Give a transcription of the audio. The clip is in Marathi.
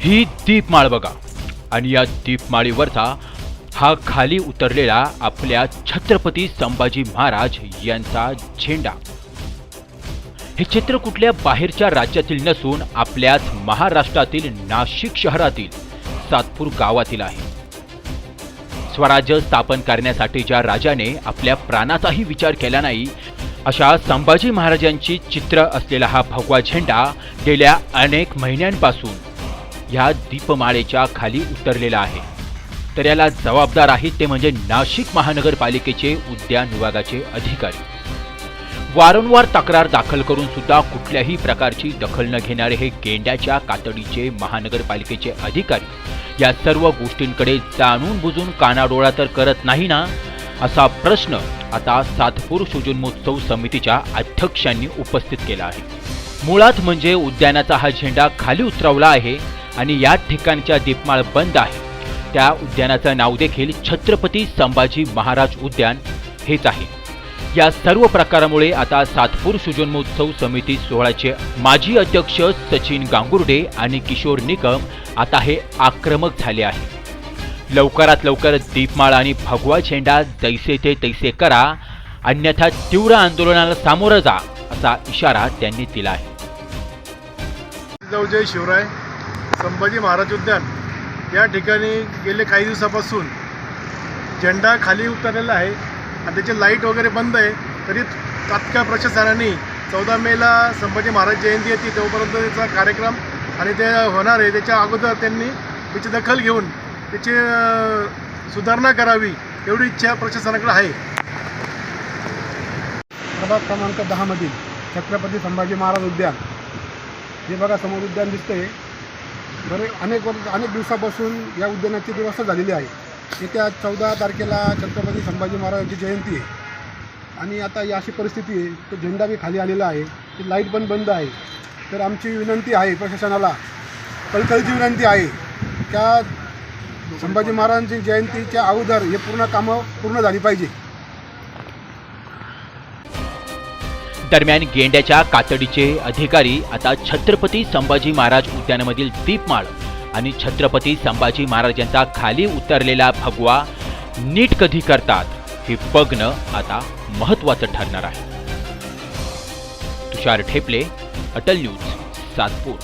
ही दीपमाळ बघा. आणि या दीपमाळीवरचा हा खाली उतरलेला आपल्या छत्रपती संभाजी महाराज यांचा झेंडा. हे चित्र कुठल्या बाहेरच्या राज्यातील नसून आपल्याच महाराष्ट्रातील नाशिक शहरातील सातपूर गावातील आहे. स्वराज्य स्थापन करण्यासाठीच्या राजाने आपल्या प्राणाचाही विचार केला नाही. अशा संभाजी महाराजांची चित्र असलेला हा भगवा झेंडा गेल्या अनेक महिन्यांपासून ह्या दीपमाळेच्या खाली उतरलेला आहे. तर याला जबाबदार आहेत ते म्हणजे नाशिक महानगरपालिकेचे उद्यान विभागाचे अधिकारी. वारंवार तक्रार दाखल करून सुद्धा कुठल्याही प्रकारची दखल न घेणारे हे गेंड्याच्या कातडीचे महानगरपालिकेचे अधिकारी या सर्व गोष्टींकडे जाणून बुजून कानाडोळा तर करत नाही ना? असा प्रश्न आता सातपूर सुजन्मोत्सव समितीच्या अध्यक्षांनी उपस्थित केला आहे. मुळात म्हणजे उद्यानाचा हा झेंडा खाली उतरवला आहे आणि या ठिकाणच्या दीपमाळ बंद आहे. त्या उद्यानाचं नाव देखील छत्रपती संभाजी महाराज उद्यान हेच आहे. या सर्व प्रकारामुळे आता सातपूर सुजन्मोत्सव समिती सोहळ्याचे माजी अध्यक्ष सचिन गांगुर्डे आणि किशोर निकम आता हे आक्रमक झाले आहे. लवकरात लवकर दीपमाळ आणि भगवा झेंडा जैसे ते तैसे करा अन्यथा तीव्र आंदोलनाला सामोरं जा असा इशारा त्यांनी दिला आहे. जय शिवराय. संभाजी महाराज उद्यान या ठिकाणी गेले काही दिवसापासून झेंडा खाली उतरलेला आहे आणि त्याची लाइट वगैरे बंद आहे. तरी तात्काळ प्रशासनाने चौदा मेला संभाजी महाराज जयंती येते तोपर्यंत त्याचा कार्यक्रम आणि ते होणार आहे. त्याच्या अगोदर त्यांनी त्याची दखल घेऊन त्याची सुधारणा करावी एवढी इच्छा प्रशासनाकडे आहे. प्रभाग क्रमांक दहामधील छत्रपती संभाजी महाराज उद्यान. हे बघा समोर उद्यान दिसतंय. बरे अनेक वर्ष अनेक दिवसापासून या उद्यानाची व्यवस्था झालेली आहे. येत्या चौदा तारखेला छत्रपती संभाजी महाराजांची जयंती आहे. आणि आता ही अशी परिस्थिती आहे तो झेंडा बी खाली आलेला आहे ती लाइट पण बंद आहे. तर आमची विनंती आहे प्रशासनाला कळकळीची विनंती आहे त्या संभाजी महाराजांची जयंतीच्या अगोदर हे पूर्ण कामं पूर्ण झाली पाहिजे. दरम्यान गेंड्याच्या कातडीचे अधिकारी आता छत्रपती संभाजी महाराज उद्यानामधील दीपमाळ आणि छत्रपती संभाजी महाराज यांचा खाली उतरलेला भगवा नीट कधी करतात हे बघणं आता महत्वाचं ठरणार आहे. तुषार ठेपले अटल न्यूज सातपूर.